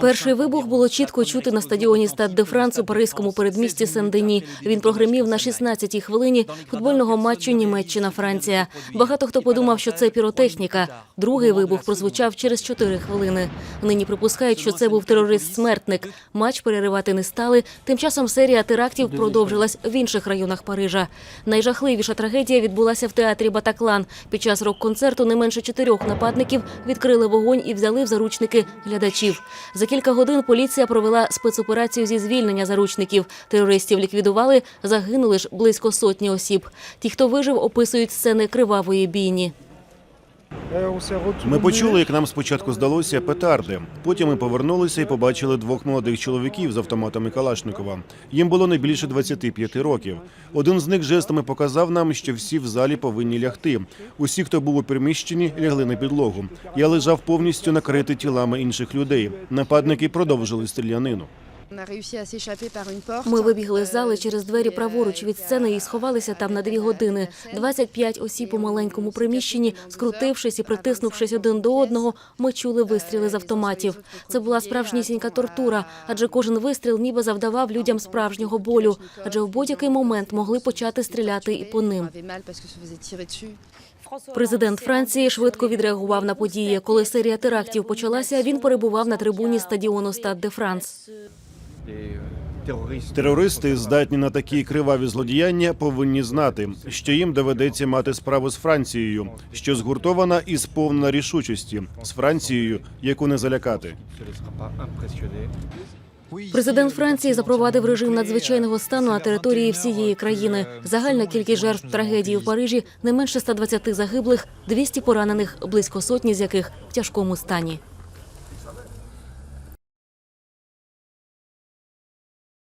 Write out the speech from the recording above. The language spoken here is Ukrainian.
Перший вибух було чітко чути на стадіоні Стад де Франс у паризькому передмісті Сен-Дені. Він прогримів на 16-й хвилині футбольного матчу Німеччина-Франція. Багато хто подумав, що це піротехніка. Другий вибух прозвучав через 4 хвилини. Нині припускають, що це був терорист-смертник. Матч переривати не стали. Тим часом серія терактів продовжилась в інших районах Парижа. Найжахливіша трагедія відбулася в театрі Батаклан. Під час рок-концерту не менше чотирьох нападників відкрили вогонь і взяли в заручники глядачів. За кілька годин поліція провела спецоперацію зі звільнення заручників. Терористів ліквідували, загинули ж близько сотні осіб. Ті, хто вижив, описують сцени кривавої бійні. Ми почули, як нам спочатку здалося петарди. Потім ми повернулися і побачили двох молодих чоловіків з автоматами Калашникова. Їм було не більше 25 років. Один з них жестами показав нам, що всі в залі повинні лягти. Усі, хто був у приміщенні, лягли на підлогу. Я лежав повністю накритий тілами інших людей. Нападники продовжили стрілянину. Ми вибігли з зали через двері праворуч від сцени і сховалися там на дві години. 25 осіб у маленькому приміщенні, скрутившись і притиснувшись один до одного, ми чули вистріли з автоматів. Це була справжнісінька тортура, адже кожен вистріл ніби завдавав людям справжнього болю, адже в будь-який момент могли почати стріляти і по ним. Президент Франції швидко відреагував на події. Коли серія терактів почалася, він перебував на трибуні стадіону Стад де Франс. Терористи, здатні на такі криваві злодіяння, повинні знати, що їм доведеться мати справу з Францією, що згуртована і сповнена рішучості з Францією, яку не залякати. Президент Франції запровадив режим надзвичайного стану на території всієї країни. Загальна кількість жертв трагедії в Парижі не менше 120 загиблих, 200 поранених, близько сотні з яких в тяжкому стані.